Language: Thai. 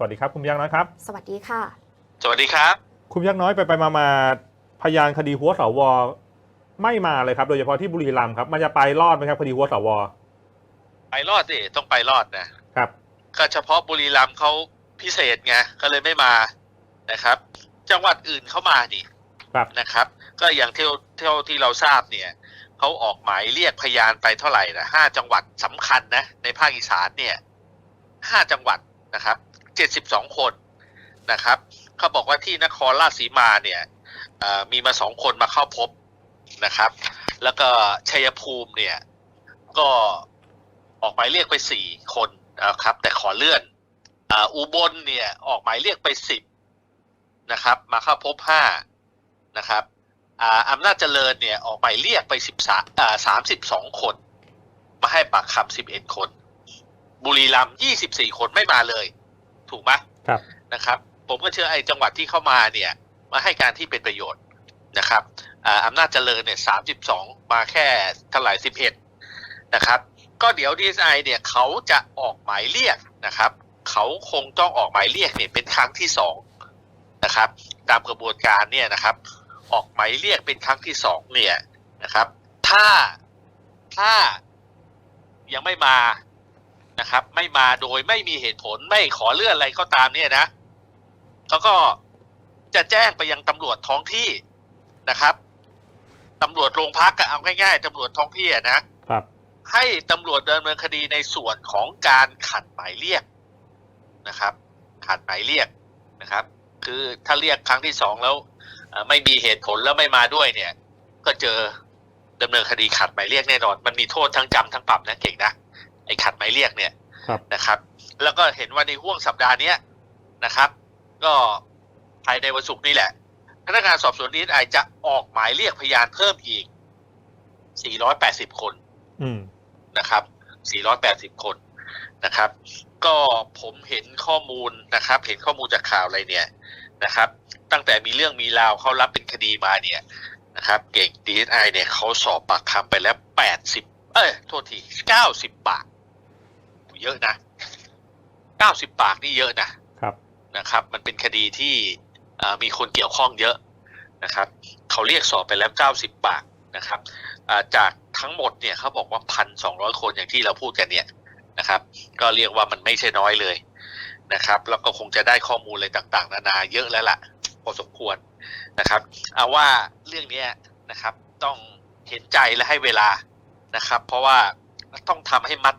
สวัสดีครับคุณยักษ์น้อยครับ สวัสดีค่ะ สวัสดีครับ คุณยักษ์น้อยไปไปมามาพยานคดีหัวสวไม่มาเลยครับ โดยเฉพาะที่บุรีรัมย์ครับ มันจะไปรอดไหมครับคดีหัวสวไปรอดสิต้องไปรอดนะครับ ก็เฉพาะบุรีรัมย์เขาพิเศษไงก็เลยไม่มานะครับ จังหวัดอื่นเข้ามานี่ครับนะครับ ก็อย่างเที่ยวเที่ยวที่เราทราบเนี่ยเขาออกหมายเรียกพยานไปเท่าไหร่นะห้าจังหวัดสำคัญนะในภาคอีสานเนี่ยห้าจังหวัดนะครับ เจ็ดสิบสองคนนะครับเขาบอกว่าที่นครราชสีมาเนี่ยมีมาสองคนมาเข้าพบนะครับ แล้วก็ชัยภูมิเนี่ยก็ออกหมายเรียกไปสี่คนนะครับ แต่ขอเลื่อนอุบลเนี่ยออกหมายเรียกไปสิบนะครับ มาเข้าพบห้านะครับอำนาจเจริญเนี่ยออกหมายเรียกไปสิบสามสามสิบสองคน มาให้ปากคำสิบเอ็ดคน บุรีรัมยี่สิบสี่คนไม่มาเลย ถูกไหมครับนะครับ ผมก็เชื่อไอ้จังหวัดที่เข้ามาเนี่ยมาให้การที่เป็นประโยชน์นะครับอ่าอำนาจเจริญเนี่ยสามสิบสองมาแค่เท่าไหร่สิบเอ็ดนะครับ ก็เดี๋ยวดีไอเนี่ยเขาจะออกหมายเรียกนะครับ เขาคงต้องออกหมายเรียกเนี่ยเป็นครั้งที่สองนะครับ ตามกระบวนการเนี่ยนะครับ ออกหมายเรียกเป็นครั้งที่สองเนี่ยนะครับ ถ้าถ้ายังไม่มา นะครับ ไม่มาโดยไม่มีเหตุผลไม่ขอเลื่อนอะไรก็ตามเนี่ยนะเขาก็จะแจ้งไปยังตำรวจท้องที่นะครับตำรวจโรงพักก็เอาง่ายๆตำรวจท้องที่อะนะครับ ให้ตำรวจดำเนินคดีในส่วนของการขัดหมายเรียกนะครับ ขัดหมายเรียกนะครับ คือถ้าเรียกครั้งที่สองแล้วเอ่อไม่มีเหตุผลแล้วไม่มาด้วยเนี่ย ก็เจอดำเนินคดีขัดหมายเรียกแน่นอน มันมีโทษทั้งจำทั้งปรับนะเก่งนะไอ้ขัดหมายเรียกเนี่ยครับ นะครับ แล้วก็เห็นว่าในห่วงสัปดาห์เนี้ยนะครับ ก็ภายในวันศุกร์นี้แหละ พนักงานสอบสวนดีไอจะออกหมายเรียกพยานเพิ่มอีก 480 คนอืมนะครับ 480 คนนะครับ ก็ผมเห็นข้อมูลนะครับ เห็นข้อมูลจากข่าวอะไรเนี่ยนะครับ ตั้งแต่มีเรื่องมีราวเขารับเป็นคดีมาเนี่ยนะครับ เก่งดีไอเนี่ยเขาสอบปากคำไปแล้ว 80 เอ้ย โทษที 90 ปาก เยอะนะ90ปากนี่เยอะนะครับนะครับ มันเป็นคดีที่เอ่อมีคนเกี่ยวข้องเยอะนะครับ เขาเรียกสอบไปแล้ว90ปากนะครับอ่าจากทั้งหมดเนี่ยเขาบอกว่าพันสองร้อยคนอย่างที่เราพูดกันเนี่ยนะครับ ก็เรียกว่ามันไม่ใช่น้อยเลยนะครับ แล้วก็คงจะได้ข้อมูลอะไรต่างๆ นานาเยอะแล้วล่ะพอสมควรนะครับเอาว่าเรื่องเนี้ยนะครับต้องเห็นใจและให้เวลานะครับ เพราะว่าต้องทำให้มัด